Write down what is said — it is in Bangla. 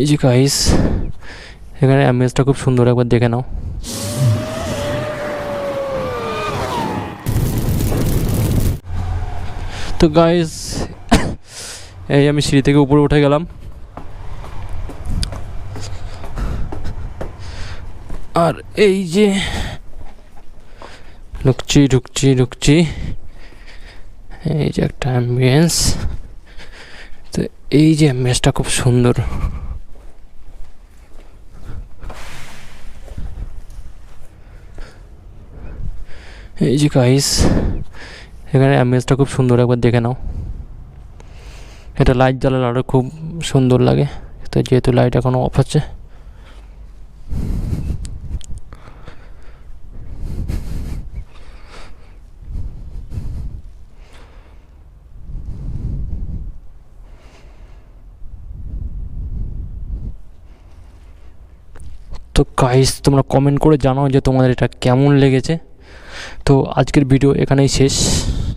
এই যে গাইস এখানে অ্যাম্বিয়েন্সটা খুব সুন্দর একবার দেখে নাও। তো গাইস এই আমি সিঁড়ি থেকে উপরে উঠে গেলাম। আর এই যে ঢুকছি ঢুকছি ঢুকছি। এই যে একটা অ্যাম্বিয়েন্স তো এই যে অ্যাম্বিয়েন্সটা খুব সুন্দর। এই যে গাইস এখানে অ্যাম্বিয়েন্সটা খুব সুন্দর একবার দেখে নাও। এটা লাইট জ্বালালে আরও খুব সুন্দর লাগে। তো যেহেতু লাইট এখনও অফ আছে তো গাইস তোমরা কমেন্ট করে জানাও যে তোমাদের এটা কেমন লেগেছে। তো আজকের ভিডিও এখানেই শেষ।